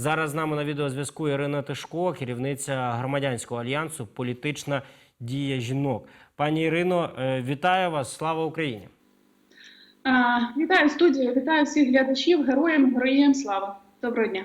Зараз з нами на відеозв'язку Ірина Тишко, керівниця громадянського альянсу Політична дія жінок. Пані Ірино, е, вітаю вас! Слава Україні! А, Вітаю студію, вітаю всіх глядачів, героям, героям слава. Доброго дня.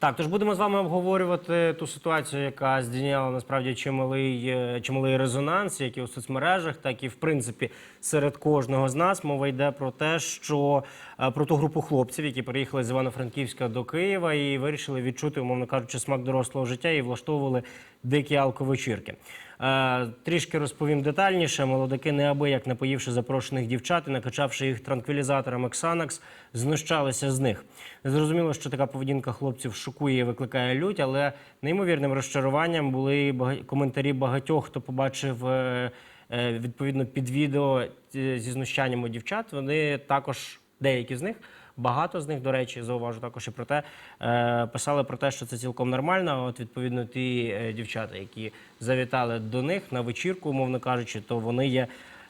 Так, тож будемо з вами обговорювати ту ситуацію, яка здійняла насправді чималий, е, чималий резонанс, як і у соцмережах, так і в принципі серед кожного з нас. Мова йде про те, що е, про ту групу хлопців, які приїхали з Івано-Франківська до Києва і вирішили відчути, умовно кажучи, смак дорослого життя і влаштовували дикі алковечірки. Е, Трішки розповім детальніше. Молодики неабияк напоївши запрошених дівчат і накачавши їх транквілізаторами Xanax, знущалися з них. Зрозуміло, що така поведінка хлопців шокує і викликає лють, але неймовірним розчаруванням були коментарі багатьох, хто побачив е, е, відповідно під відео зі знущанням у дівчат. Вони також деякі з них. Багато з них, до речі, зауважу також і про те, е, писали про те, що це цілком нормально. От відповідно ті е, дівчата, які завітали до них на вечірку, умовно кажучи, то вони є.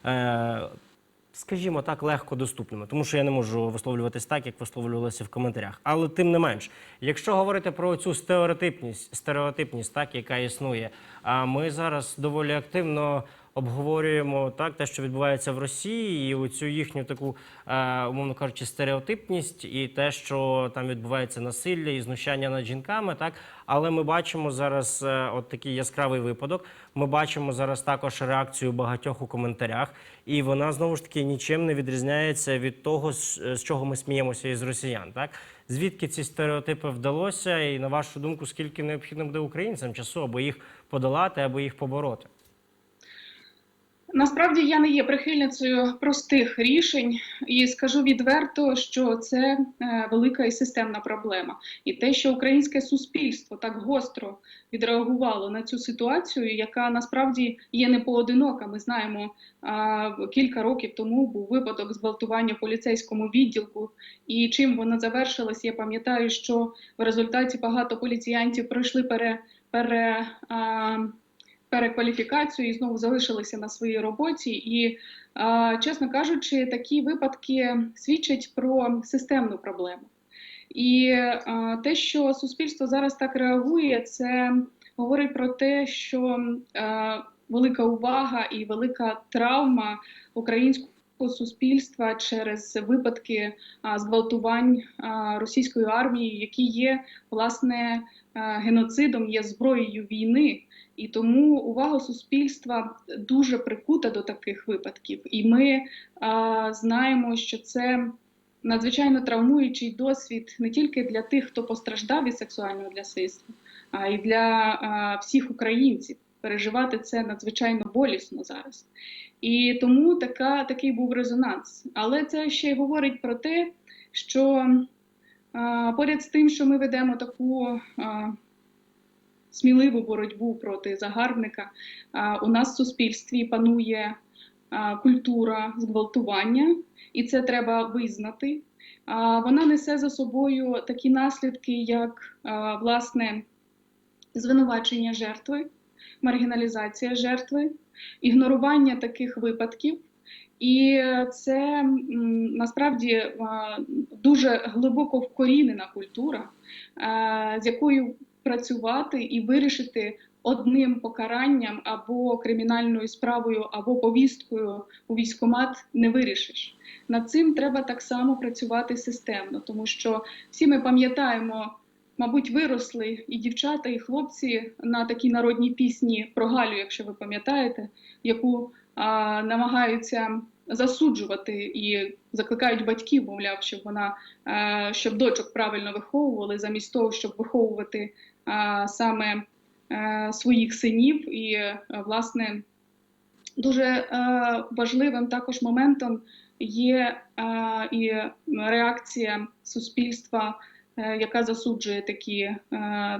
Е, Скажімо так, легко доступними, тому що я не можу висловлюватись так, як висловлювалося в коментарях. Але тим не менш, якщо говорити про цю стереотипність, стереотипність, так яка існує, а ми зараз доволі активно обговорюємо так, те, що відбувається в Росії, і оцю їхню таку, е, умовно кажучи, стереотипність, і те, що там відбувається насилля і знущання над жінками, так. Але ми бачимо зараз е, от такий яскравий випадок. Ми бачимо зараз також реакцію багатьох у коментарях, і вона знову ж таки нічим не відрізняється від того, з з чого ми сміємося із росіян. Так звідки ці стереотипи вдалося, і на вашу думку, скільки необхідно буде українцям часу, аби їх подолати, аби їх побороти? Насправді я не є прихильницею простих рішень і скажу відверто, що це е, велика і системна проблема. І те, що українське суспільство так гостро відреагувало на цю ситуацію, яка насправді є не поодинока. Ми знаємо, кілька років тому був випадок зґвалтування поліцейському відділку. І чим воно завершилось, я пам'ятаю, що в результаті багато поліціянтів пройшли пере, пере перекваліфікацію і знову залишилися на своїй роботі. І, чесно кажучи, такі випадки свідчать про системну проблему. І те, що суспільство зараз так реагує, це говорить про те, що велика увага і велика травма українського суспільства через випадки зґвалтувань російської армії, які є власне геноцидом, є зброєю війни. І тому увага суспільства дуже прикута до таких випадків. І ми а, знаємо, що це надзвичайно травмуючий досвід не тільки для тих, хто постраждав від сексуального насильства, а й для а, всіх українців. Переживати це надзвичайно болісно зараз. І тому така, такий був резонанс. Але це ще й говорить про те, що а, поряд з тим, що ми ведемо таку. А, сміливу боротьбу проти загарбника. У нас в суспільстві панує культура зґвалтування, і це треба визнати. Вона несе за собою такі наслідки, як власне звинувачення жертви, маргіналізація жертви, ігнорування таких випадків. І це насправді дуже глибоко вкорінена культура, з якою працювати і вирішити одним покаранням або кримінальною справою, або повісткою у військкомат не вирішиш. Над цим треба так само працювати системно, тому що всі ми пам'ятаємо, мабуть, виросли і дівчата, і хлопці на такій народній пісні про Галю, якщо ви пам'ятаєте, яку а, намагаються засуджувати і закликають батьків, мовляв, щоб вона е, щоб дочок правильно виховували, замість того, щоб виховувати а, саме е, своїх синів. І, е, власне, дуже е, важливим також моментом є і реакція суспільства, яка засуджує такі, е,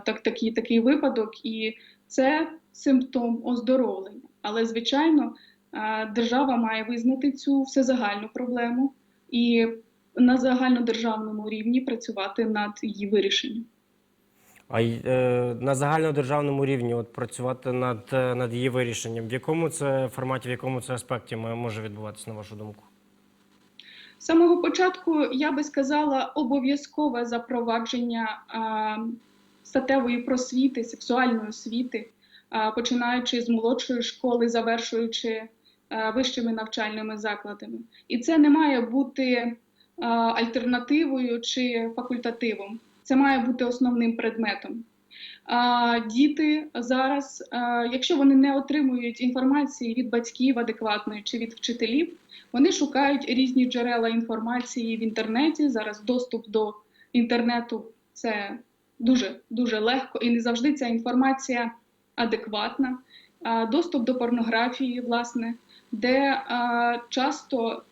так, такі, такий випадок, і це симптом оздоровлення. Але, звичайно, е, держава має визнати цю всезагальну проблему і на загальнодержавному рівні працювати над її вирішенням. А е, на загальнодержавному рівні от працювати над, е, над її вирішенням. В якому це форматі, в якому це аспекті може відбуватися, на вашу думку? З самого початку я би сказала обов'язкове запровадження статевої просвіти, сексуальної освіти, починаючи з молодшої школи, завершуючи а, вищими навчальними закладами. І це не має бути а, альтернативою чи факультативом. Це має бути основним предметом. Діти зараз, якщо вони не отримують інформації від батьків адекватної чи від вчителів, вони шукають різні джерела інформації в інтернеті. Зараз доступ до інтернету це дуже дуже легко і не завжди ця інформація адекватна. Доступ до порнографії, власне, де часто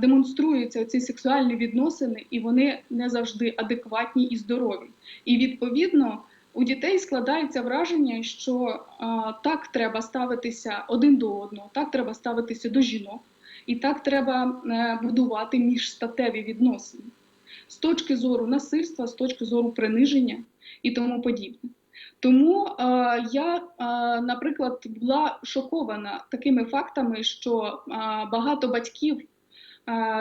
демонструються ці сексуальні відносини, і вони не завжди адекватні і здорові. І відповідно у дітей складається враження, що а, так треба ставитися один до одного, так треба ставитися до жінок, і так треба е, будувати міжстатеві відносини з точки зору насильства, з точки зору приниження і тому подібне. Тому е, я, е, наприклад, була шокована такими фактами, що е, багато батьків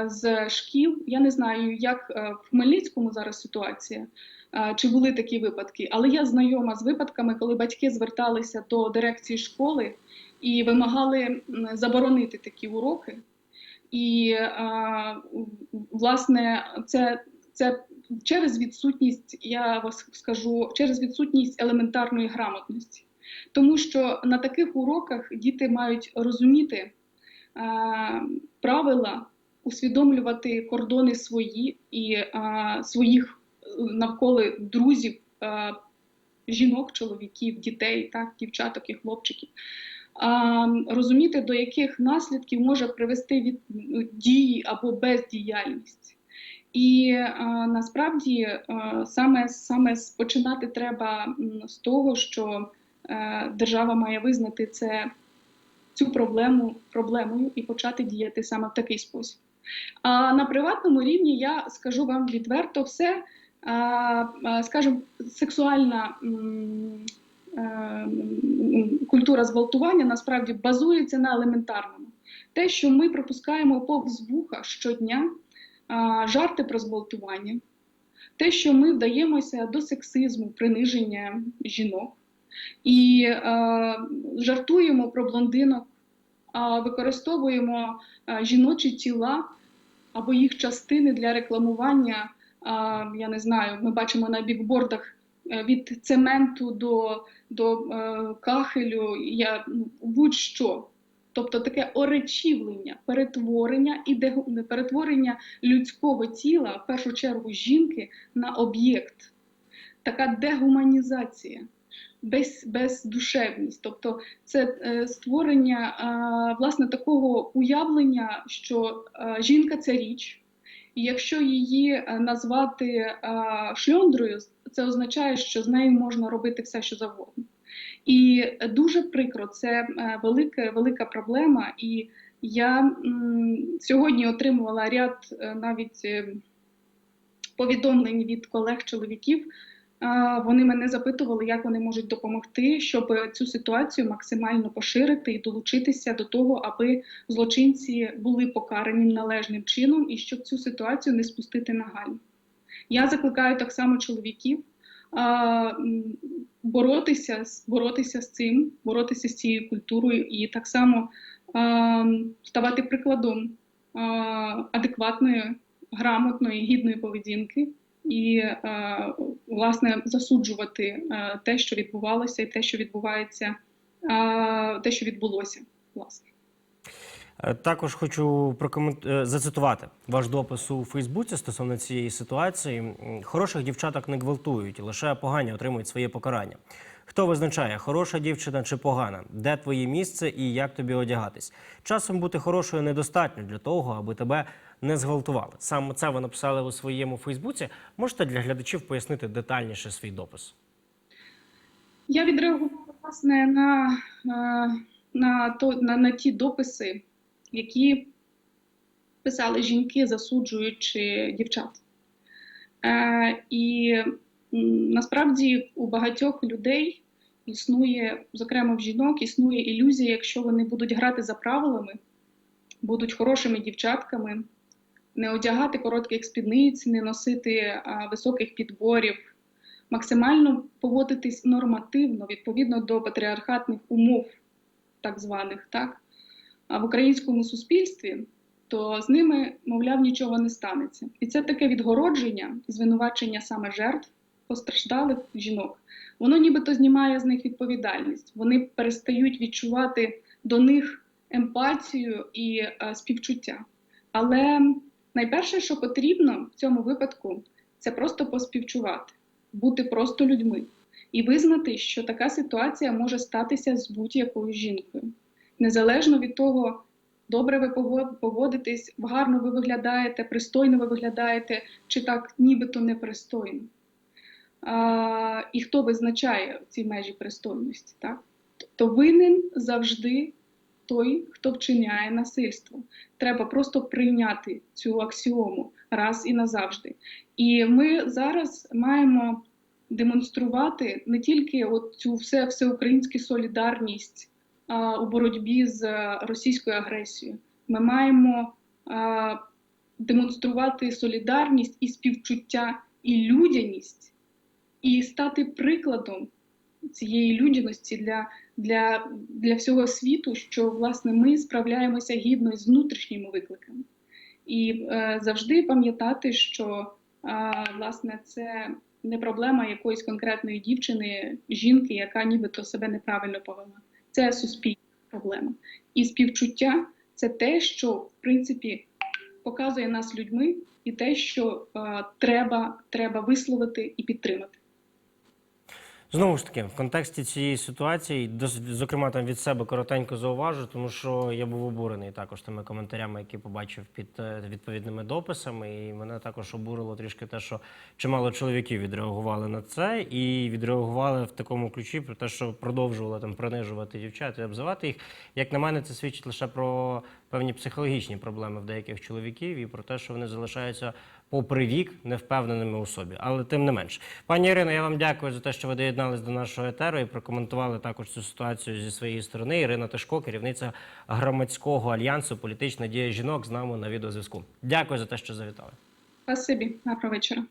з шкіл, я не знаю, як е, в Хмельницькому зараз ситуація, е, чи були такі випадки, але я знайома з випадками, коли батьки зверталися до дирекції школи і вимагали заборонити такі уроки. І е, власне це, це через відсутність, я вас скажу, через відсутність елементарної грамотності. Тому що на таких уроках діти мають розуміти е, правила, усвідомлювати кордони свої і е, своїх навколо друзів, е, жінок, чоловіків, дітей, так, дівчаток і хлопчиків. А, розуміти, до яких наслідків може привести від ну, дії або бездіяльність. І а, насправді а, саме, саме починати треба з того, що е, держава має визнати це, цю проблему проблемою і почати діяти саме в такий спосіб. А на приватному рівні я скажу вам відверто все, скажімо, сексуальна. е, культура зґвалтування насправді базується на елементарному. Те, що ми пропускаємо повз вуха щодня, жарти про зґвалтування, те, що ми вдаємося до сексизму, приниження жінок і е, жартуємо про блондинок, використовуємо жіночі тіла або їх частини для рекламування. Я не знаю, ми бачимо на бікбордах е, від цементу до, до е, кахелю, я, ну, будь-що. Тобто таке оречівлення, перетворення і перетворення людського тіла, в першу чергу жінки, на об'єкт. Така дегуманізація, без, бездушевність. Тобто це е, створення е, власне такого уявлення, що е, жінка це річ, і якщо її назвати е, шльондрою, це означає, що з нею можна робити все, що завгодно. І дуже прикро, це велика, велика проблема. І я сьогодні отримувала ряд навіть повідомлень від колег-чоловіків. Вони мене запитували, як вони можуть допомогти, щоб цю ситуацію максимально поширити і долучитися до того, аби злочинці були покарані належним чином і щоб цю ситуацію не спустити нагально. Я закликаю так само чоловіків боротися, боротися з цим, боротися з цією культурою і так само ставати прикладом адекватної, грамотної, гідної поведінки і власне засуджувати те, що відбувалося, і те, що відбувається, те, що відбулося, власне. Е, Також хочу прокомент... е, зацитувати ваш допис у Фейсбуці стосовно цієї ситуації. Хороших дівчаток не гвалтують, лише погані отримують своє покарання. Хто визначає, хороша дівчина чи погана? Де твоє місце і як тобі одягатись? Часом бути хорошою недостатньо для того, аби тебе не зґвалтували. Саме це ви написали у своєму Фейсбуці. Можете для глядачів пояснити детальніше свій допис? Я відреагувала власне на, на, то, на, на ті дописи, які писали жінки, засуджуючи дівчат. Е, і насправді у багатьох людей існує, зокрема в жінок, існує ілюзія, якщо вони будуть грати за правилами, будуть хорошими дівчатками, не одягати коротких спідниць, не носити а, високих підборів, максимально поводитись нормативно відповідно до патріархатних умов, так званих, так? В українському суспільстві, то з ними, мовляв, нічого не станеться. І це таке відгородження, звинувачення саме жертв постраждалих жінок. Воно нібито знімає з них відповідальність. Вони перестають відчувати до них емпатію і е, співчуття. Але найперше, що потрібно в цьому випадку, це просто поспівчувати, бути просто людьми і визнати, що така ситуація може статися з будь-якою жінкою, незалежно від того, добре ви поводитесь, гарно ви виглядаєте, пристойно ви виглядаєте, чи так нібито непристойно. А, і хто визначає ці межі пристойності, так? То винен завжди той, хто вчиняє насильство. Треба просто прийняти цю аксіому раз і назавжди. І ми зараз маємо демонструвати не тільки от цю все, всеукраїнську солідарність а, у боротьбі з е, російською агресією. Ми маємо а, демонструвати солідарність і співчуття і людяність, і стати прикладом цієї людяності для, для, для всього світу, що власне ми справляємося гідно з внутрішніми викликами. І е, завжди пам'ятати, що е, власне це не проблема якоїсь конкретної дівчини, жінки, яка нібито себе неправильно повела. Це суспільна проблема. І співчуття це те, що в принципі показує нас людьми, і те, що е, треба, треба висловити і підтримати. Знову ж таки, в контексті цієї ситуації, зокрема там від себе коротенько зауважу, тому що я був обурений також тими коментарями, які побачив під е, відповідними дописами. І мене також обурило трішки те, що чимало чоловіків відреагували на це і відреагували в такому ключі про те, що продовжували там принижувати дівчат і обзивати їх. Як на мене, це свідчить лише про певні психологічні проблеми в деяких чоловіків і про те, що вони залишаються попри вік невпевненими у собі. Але тим не менш, пані Ірино, я вам дякую за те, що ви доєднались до нашого етеру і прокоментували також цю ситуацію зі своєї сторони. Ірина Тишко, керівниця громадського альянсу Політична дія жінок з нами на відеозв'язку. Дякую за те, що завітали. Спасибі, гарного вечора.